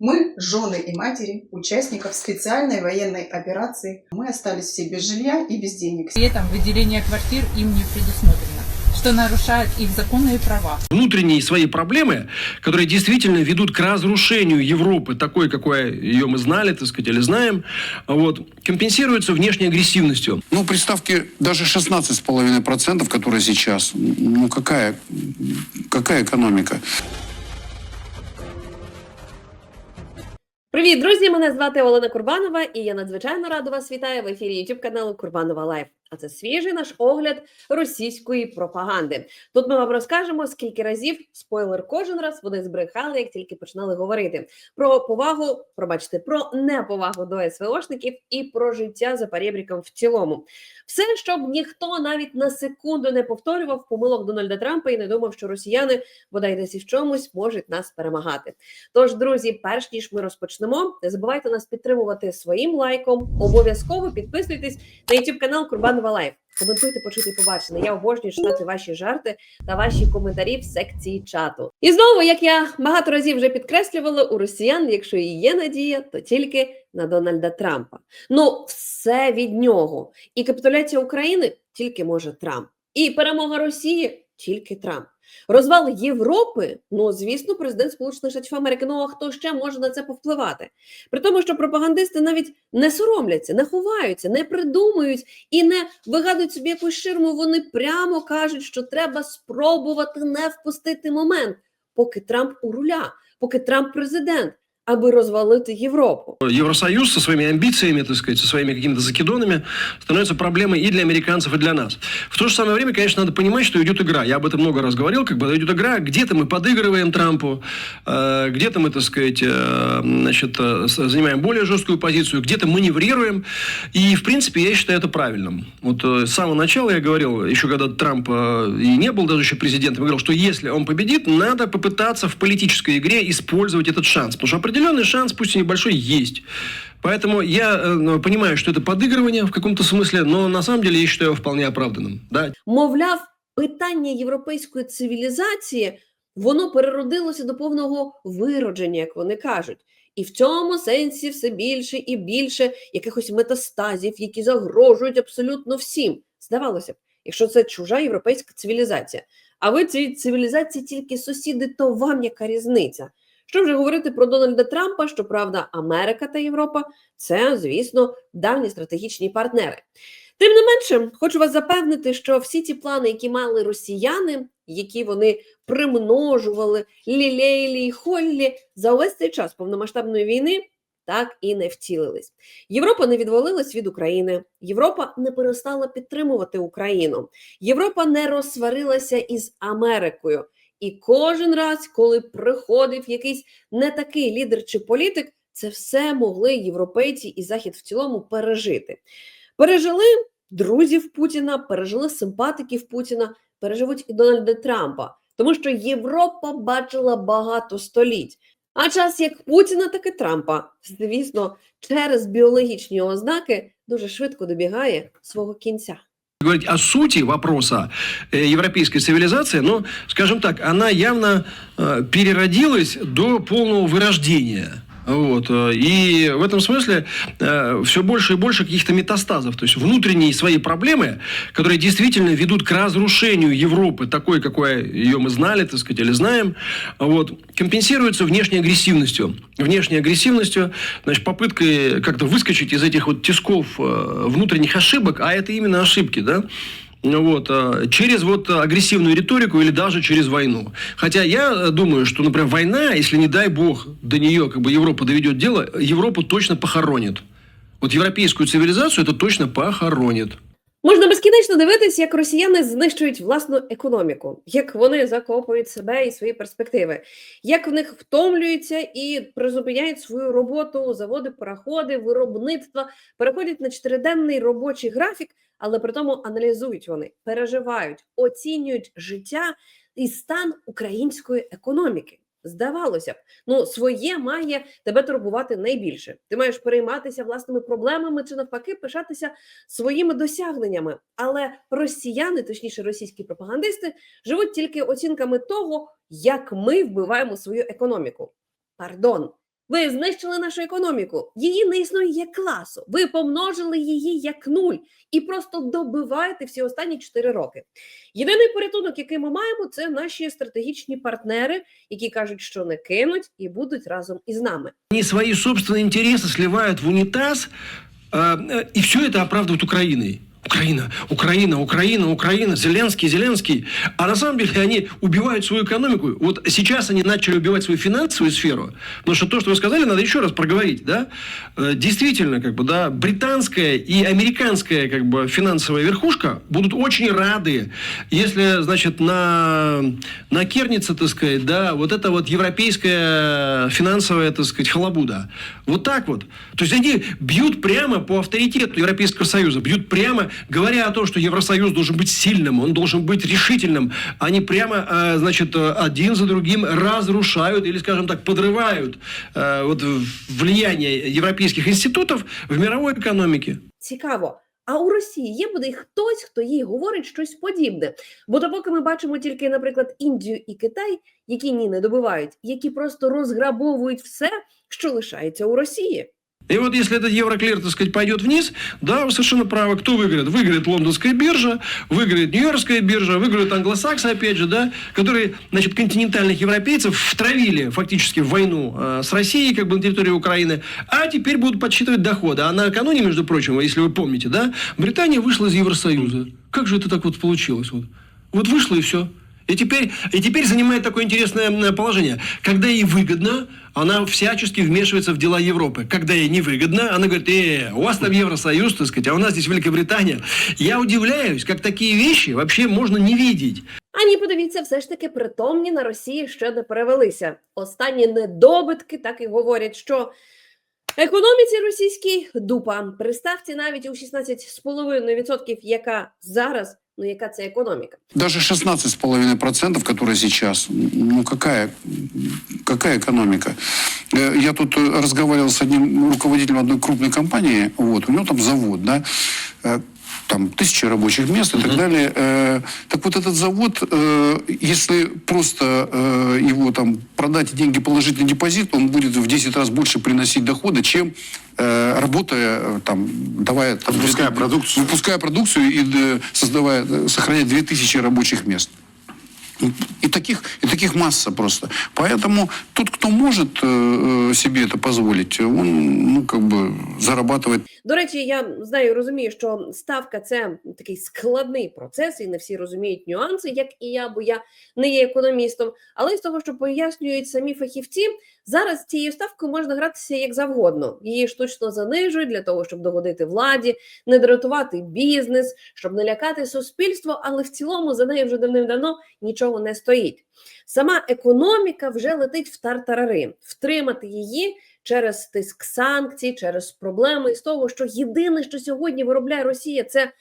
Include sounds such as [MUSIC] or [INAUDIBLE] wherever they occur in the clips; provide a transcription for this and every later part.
Мы, жены и матери, участников специальной военной операции, мы остались все без жилья и без денег. При этом выделение квартир им не предусмотрено, что нарушает их законные права. внутренние свои проблемы, которые действительно ведут к разрушению Европы, такой, какой ее мы знали, так сказать, или знаем, вот, компенсируются внешней агрессивностью. Ну, представьте, даже 16,5%, которые сейчас, ну какая, какая экономика? Привіт, друзі! Мене звати Олена Курбанова, і я надзвичайно рада вас вітаю в ефірі youtube каналу Курбанова Лайф. А це свіжий наш огляд російської пропаганди. Тут ми вам розкажемо, скільки разів спойлер кожен раз вони збрехали, як тільки починали говорити про повагу, пробачте, про неповагу до СВОшників і про життя за перебріком в цілому. Все, щоб ніхто навіть на секунду не повторював помилок Дональда Трампа і не думав, що росіяни бодай десь в чомусь можуть нас перемагати. Тож, друзі, перш ніж ми розпочнемо, не забувайте нас підтримувати своїм лайком. Обов'язково підписуйтесь на YouTube канал Курбанова Лайф. Коментуйте, почути, побачене. Я обожнюю читати ваші жарти та ваші коментарі в секції чату. І знову, як я багато разів вже підкреслювала, у росіян, якщо і є надія, то тільки на Дональда Трампа. Ну, все від нього. І капітуляція України тільки може Трамп. І перемога Росії тільки Трамп. Розвал Європи, ну звісно, президент Сполучених Штатів Америки. Ну а хто ще може на це повпливати? При тому, що пропагандисти навіть не соромляться, не ховаються, не придумують і не вигадують собі якусь ширму. Вони прямо кажуть, що треба спробувати не впустити момент, поки Трамп у руля, поки Трамп президент, аби розвалити Європу. Евросоюз со своими амбициями, так сказать, со своими какими-то закидонами становится проблемой и для американцев, и для нас. В то же самое время, конечно, надо понимать, что идет игра. Я об этом много раз говорил, как бы идет игра, где-то мы подыгрываем Трампу, э, где-то мы, так сказать, э, значит, э, занимаем более жесткую позицию, где-то маневрируем. И, в принципе, я считаю это правильным. Вот с самого начала я говорил, еще когда Трамп и не был даже еще президентом, я говорил, что если он победит, надо попытаться в политической игре использовать этот шанс. Потому что определенный шанс, пусть и небольшой, есть. Поэтому я э, понимаю, что это подыгрывание в каком-то смысле, но на самом деле я считаю его вполне оправданным. Да, Мовляв, питання європейської цивілізації воно переродилося до повного виродження, як вони кажуть. І в цьому сенсі все більше і більше якихось метастазів, які загрожують абсолютно всім. Здавалося б, якщо це чужа європейська цивілізація. А ви цій цивілізації тільки сусіди, то вам яка різниця? Що вже говорити про Дональда Трампа? Щоправда, Америка та Європа це, звісно, давні стратегічні партнери. Тим не менше, хочу вас запевнити, що всі ті плани, які мали росіяни, які вони примножували, лілейлі й холлі за увесь цей час повномасштабної війни, так і не втілились. Європа не відвалилась від України. Європа не перестала підтримувати Україну. Європа не розсварилася із Америкою. І кожен раз, коли приходив якийсь не такий лідер чи політик, це все могли європейці і захід в цілому пережити. Пережили друзів Путіна, пережили симпатиків Путіна, переживуть і Дональда Трампа, тому що Європа бачила багато століть. А час як Путіна, так і Трампа, звісно, через біологічні ознаки дуже швидко добігає свого кінця говорить о сути вопроса э, европейской цивилизации, ну, скажем так, она явно э, переродилась до полного вырождения. Вот. э, И в этом смысле все больше и больше каких-то метастазов. То есть внутренние свои проблемы, которые действительно ведут к разрушению Европы, такой, какой ее мы знали, так сказать, или знаем, вот, компенсируются внешней агрессивностью. Внешней агрессивностью, значит, попыткой как-то выскочить из этих вот тисков э, внутренних ошибок, а это именно ошибки, да, вот, э, через вот агрессивную риторику или даже через войну. Хотя я э, думаю, что, например, война, если не дай бог до нее как бы Европа доведет дело, Европу точно похоронит. Вот европейскую цивилизацию это точно похоронит. Можна безкінечно дивитись, як росіяни знищують власну економіку, як вони закопують себе і свої перспективи, як в них втомлюються і призупиняють свою роботу, заводи, пароходи, виробництва, переходять на чотириденний робочий графік, але при тому аналізують вони, переживають, оцінюють життя і стан української економіки. Здавалося б, ну своє має тебе турбувати найбільше. Ти маєш перейматися власними проблемами чи навпаки пишатися своїми досягненнями. Але росіяни, точніше, російські пропагандисти, живуть тільки оцінками того, як ми вбиваємо свою економіку. Пардон, Ви знищили нашу економіку. Її не існує як класу. Ви помножили її як нуль і просто добиваєте всі останні 4 роки. Єдиний порятунок, який ми маємо, це наші стратегічні партнери, які кажуть, що не кинуть і будуть разом із нами. Они свои собственные интересы сливают в унитаз, э, э, и все это оправдывают Украиной. Украина, Украина, Украина, Украина, Зеленский, Зеленский. А на самом деле они убивают свою экономику. Вот сейчас они начали убивать свою финансовую сферу. Потому что то, что вы сказали, надо еще раз проговорить. Да? Э, Действительно, как бы, да, британская и американская как бы, финансовая верхушка будут очень рады, если, значит, на, накернется, так сказать, да, вот это вот европейская финансовая, так сказать, халабуда. Вот так вот. То есть они бьют прямо по авторитету Европейского Союза, бьют прямо, говоря о том, что Евросоюз должен быть сильным, он должен быть решительным. Они прямо, э, значит, э, один за другим разрушают или, скажем так, подрывают э, вот влияние европейских институтов в мировой экономике. Цікаво. А у Росії є буде хтось, хто їй говорить щось подібне. Бо допоки ми бачимо тільки, наприклад, Індію і Китай, які ні не добивають, які просто розграбовують все, що лишається у Росії. И вот если этот евроклир, так сказать, пойдет вниз, да, вы совершенно правы. Кто выиграет? Выиграет лондонская биржа, выиграет нью-йоркская биржа, выиграют англосаксы, опять же, да, которые, значит, континентальных европейцев втравили фактически в войну э, с Россией, как бы на территории Украины, а теперь будут подсчитывать доходы. А накануне, между прочим, если вы помните, да, Британия вышла из Евросоюза. Как же это так вот получилось? Вот, вот вышла и все. И теперь, и теперь занимает такое интересное м, положение. Когда ей выгодно, она всячески вмешивается в дела Европы. Когда ей невыгодно, она говорит, э, у вас там Евросоюз, так сказать, а у нас здесь Великобритания. Я удивляюсь, как такие вещи вообще можно не видеть. Ані, подивіться, все ж таки притомні на Росії ще не перевелися. Останні недобитки так і говорять, що економіці російській дупа при ставці навіть у 16,5%, яка зараз, ну яка це економіка. Даже 16,5%, которые сейчас, ну какая, какая экономика? Э, Я тут э, разговаривал с одним руководителем одной крупной компании, вот, у него там завод, да, э, там тысячи рабочих мест и так далее. Э, Так вот этот завод, э, если просто э, его там продать и деньги положить на депозит, он будет в 10 раз больше приносить дохода, чем э, работая там, давая там, Выпуская продукцию. выпуская продукцию и э, создавая, сохраняя 2000 рабочих мест. И таких, и таких масса просто. Поэтому тот, кто может э, э, себе это позволить, он, ну, как бы зарабатывает До речі, я знаю, і розумію, що ставка це такий складний процес, і не всі розуміють нюанси, як і я, бо я не є економістом. Але з того, що пояснюють самі фахівці, зараз цією ставкою можна гратися як завгодно. Її штучно занижують для того, щоб догодити владі, не дратувати бізнес, щоб не лякати суспільство, але в цілому за нею вже давним-давно нічого не стоїть. Сама економіка вже летить в тартарари. Втримати її через тиск санкцій, через проблеми з того, що єдине, що сьогодні виробляє Росія, це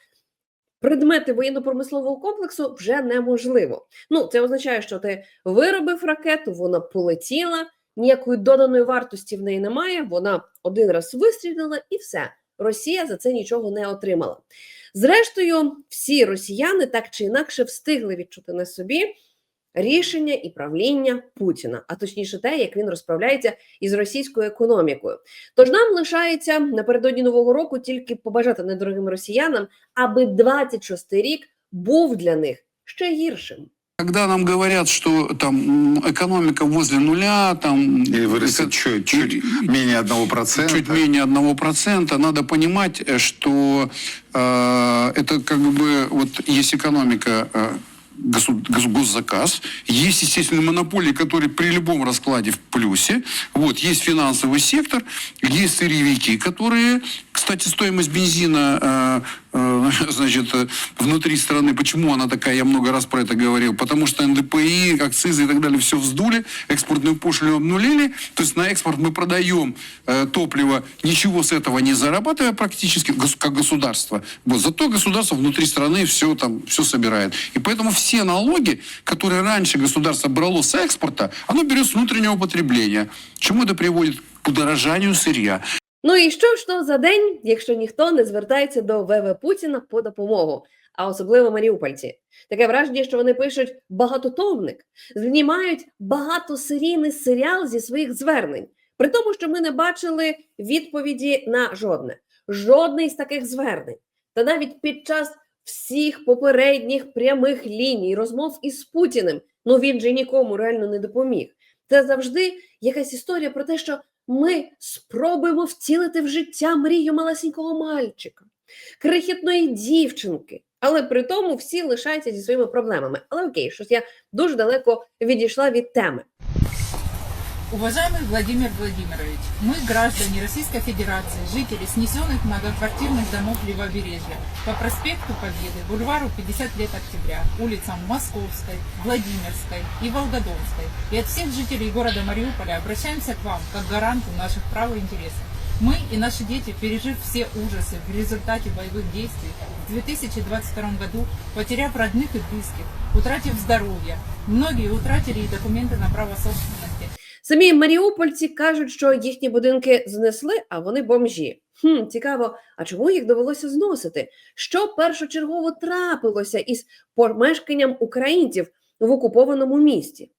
предмети воєнно-промислового комплексу, вже неможливо. Ну, це означає, що ти виробив ракету, вона полетіла, ніякої доданої вартості в неї немає. Вона один раз вистрілила і все. Росія за це нічого не отримала. Зрештою, всі росіяни так чи інакше встигли відчути на собі рішення і правління Путіна, а точніше, те, як він розправляється із російською економікою. Тож нам лишається напередодні нового року тільки побажати недорогим росіянам, аби 26-й рік був для них ще гіршим. Когда нам говорят, что там экономика возле нуля, там Или вырастет эко- чуть, чуть менее одного процента. чуть менее одного процента, надо понимать, э, что э, это как бы вот есть экономика э, госзаказ, есть, естественно, монополии, которые при любом раскладе в плюсе, вот, есть финансовый сектор, есть сырьевики, которые, кстати, стоимость бензина, э, э, [LAUGHS] значит, э, внутри страны, почему она такая, я много раз про это говорил, потому что НДПИ, акцизы и так далее, все вздули, экспортную пошлину обнулили, то есть на экспорт мы продаем э, топливо, ничего с этого не зарабатывая практически, как государство. Вот, зато государство внутри страны все там, все собирает. И поэтому все налоги, которые раньше государство брало с экспорта, оно берет с внутреннего потребления. Чему это приводит? К удорожанию сырья. Ну і що ж то за день, якщо ніхто не звертається до ВВ Путіна по допомогу, а особливо маріупольці. Таке враження, що вони пишуть багатотомник, знімають багатосерійний серіал зі своїх звернень. При тому, що ми не бачили відповіді на жодне, жодне з таких звернень. Та навіть під час всіх попередніх прямих ліній розмов із Путіним, ну він же нікому реально не допоміг. Це завжди якась історія про те, що ми спробуємо втілити в життя мрію малесенького мальчика, крихітної дівчинки. Але при тому всі лишаються зі своїми проблемами. Але окей, щось я дуже далеко відійшла від теми. Уважаемый Владимир Владимирович, мы, граждане Российской Федерации, жители снесенных многоквартирных домов Левобережья, по проспекту Победы, бульвару 50 лет октября, улицам Московской, Владимирской и Волгодонской, и от всех жителей города Мариуполя обращаемся к вам, как гаранту наших прав и интересов. Мы и наши дети, пережив все ужасы в результате боевых действий, в 2022 году, потеряв родных и близких, утратив здоровье, многие утратили и документы на право собственности, Самі маріупольці кажуть, що їхні будинки знесли, а вони бомжі. Хм, цікаво, а чому їх довелося зносити? Що першочергово трапилося із помешканням українців в окупованому місті?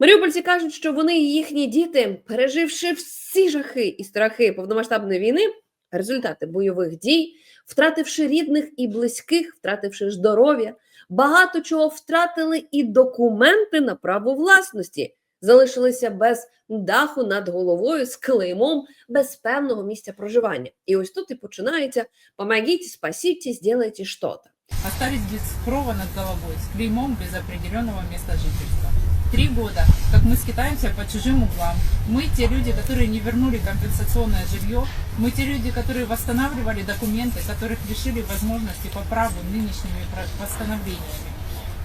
Маріупольці кажуть, що вони і їхні діти, переживши всі жахи і страхи повномасштабної війни, результати бойових дій, втративши рідних і близьких, втративши здоров'я, багато чого втратили і документи на право власності залишилися без даху над головою з клеймом без певного місця проживання. І ось тут і починається «помогите, спасите, сделайте что-то». остались без крова над головой, с клеймом без определенного места жительства. Три года, как мы скитаемся по чужим углам. Мы те люди, которые не вернули компенсационное жилье. Мы те люди, которые восстанавливали документы, которых лишили возможности по праву нынешними про- постановлениями.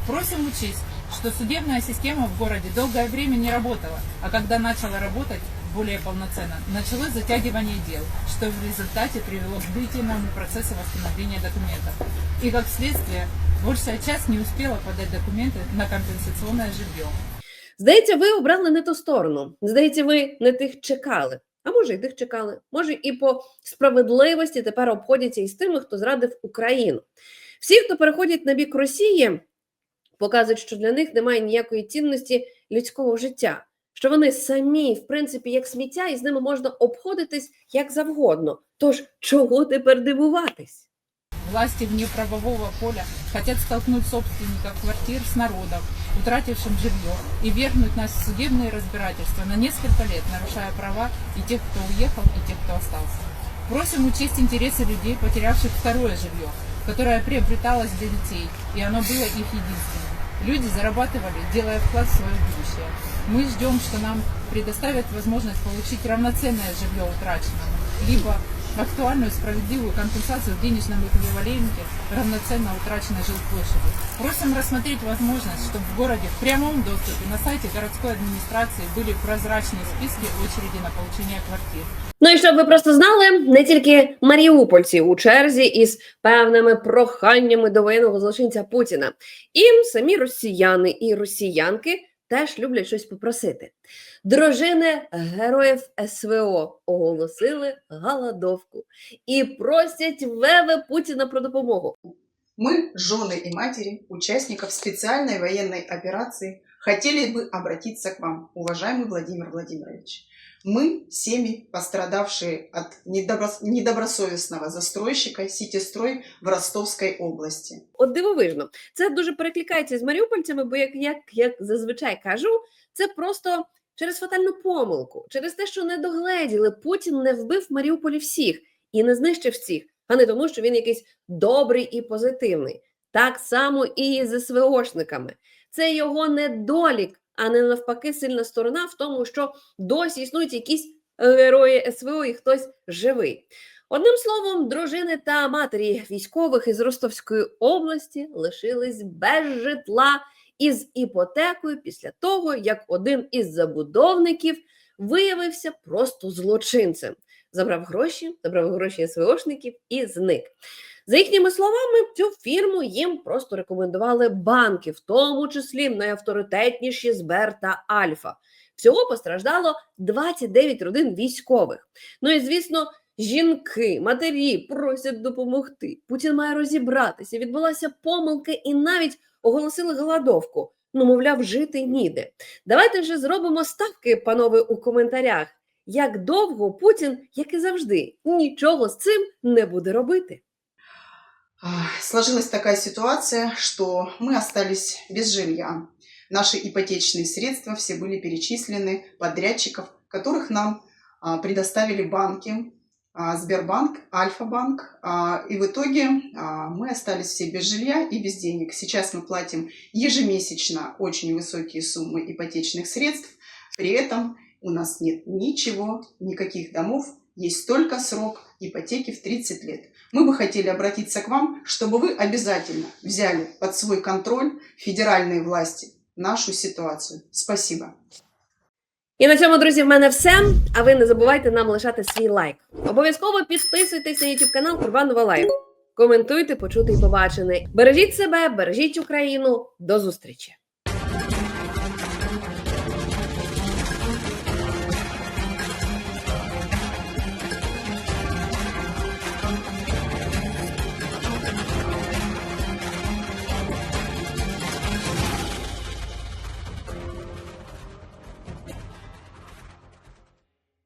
Просим учесть, что судебная система в городе долгое время не работала, а когда начала работать более полноценно, началось затягивание дел, что в результате привело к длительному процессу восстановления документов. И как следствие, большая часть не успела подать документы на компенсационное жилье. Здається, ви обрали не ту сторону. Здається, ви не тих чекали. А може, і тих чекали. Може, і по справедливості тепер обходяться із тими, хто зрадив Україну. Всі, хто переходять на бік Росії, показують, що для них немає ніякої цінності людського життя, що вони самі, в принципі, як сміття, і з ними можна обходитись як завгодно. Тож чого тепер дивуватись? Власти вне правового поля хотят столкнуть собственников квартир с народом, утратившим жилье, и вергнуть нас в судебные разбирательства на несколько лет, нарушая права и тех, кто уехал, и тех, кто остался. Просим учесть интересы людей, потерявших второе жилье, которое приобреталось для детей, и оно было их единственным. Люди зарабатывали, делая вклад в свое будущее. Мы ждем, что нам предоставят возможность получить равноценное жилье утраченному, либо актуальную справедливую компенсацию в денежном эквиваленте равноценно утраченной жилплощади. Просим рассмотреть возможность, чтобы в городе в прямом доступе на сайте городской администрации были прозрачные списки очереди на получение квартир. Ну і щоб ви просто знали, не тільки маріупольці у черзі із певними проханнями до воєнного злочинця Путіна, і самі росіяни і росіянки теж люблять щось попросити. Дружини героїв СВО оголосили голодовку і просять ВВ Путіна про допомогу. Мы, жены и матери участников специальной военной операции, хотели бы обратиться к вам, уважаемый Владимир Владимирович. Мы, семьи, пострадавшие от недобро- недобросовестного застройщика «Ситистрой» в Ростовской области. От дивовижно, це дуже перекликається з маріупольцями, бо як, як, як зазвичай кажу, це просто через фатальну помилку, через те, що не догледіли, Путін не вбив в Маріуполі всіх і не знищив всіх, а не тому, що він якийсь добрий і позитивний. Так само і з СВОшниками. Це його недолік, а не навпаки сильна сторона в тому, що досі існують якісь герої СВО і хтось живий. Одним словом, дружини та матері військових із Ростовської області лишились без житла із іпотекою після того, як один із забудовників виявився просто злочинцем. Забрав гроші, забрав гроші СВОшників і зник. За їхніми словами, цю фірму їм просто рекомендували банки, в тому числі найавторитетніші Збер та Альфа. Всього постраждало 29 родин військових. Ну і звісно, жінки, матері просять допомогти. Путін має розібратися. Відбулася помилка і навіть оголосили голодовку. Ну, мовляв, жити ніде. Давайте вже зробимо ставки, панове, у коментарях як довго Путін, як і завжди, нічого з цим не буде робити. А, Сложилась такая ситуация, что мы остались без жилья. Наши ипотечные средства все были перечислены подрядчиков, которых нам а, предоставили банки, а, Сбербанк, Альфа-банк. а, И в итоге а, мы остались все без жилья и без денег. Сейчас мы платим ежемесячно очень высокие суммы ипотечных средств. При этом у нас нет ничего, никаких домов, есть только срок ипотеки в 30 лет. Мы бы хотели обратиться к вам, чтобы вы обязательно взяли под свой контроль федеральные власти нашу ситуацию. Спасибо. І на цьому, друзі, в мене все. А ви не забувайте нам лишати свій лайк. Обов'язково підписуйтесь на YouTube канал Курбанова Лайф. Коментуйте, почути і побачене. Бережіть себе, бережіть Україну. До зустрічі!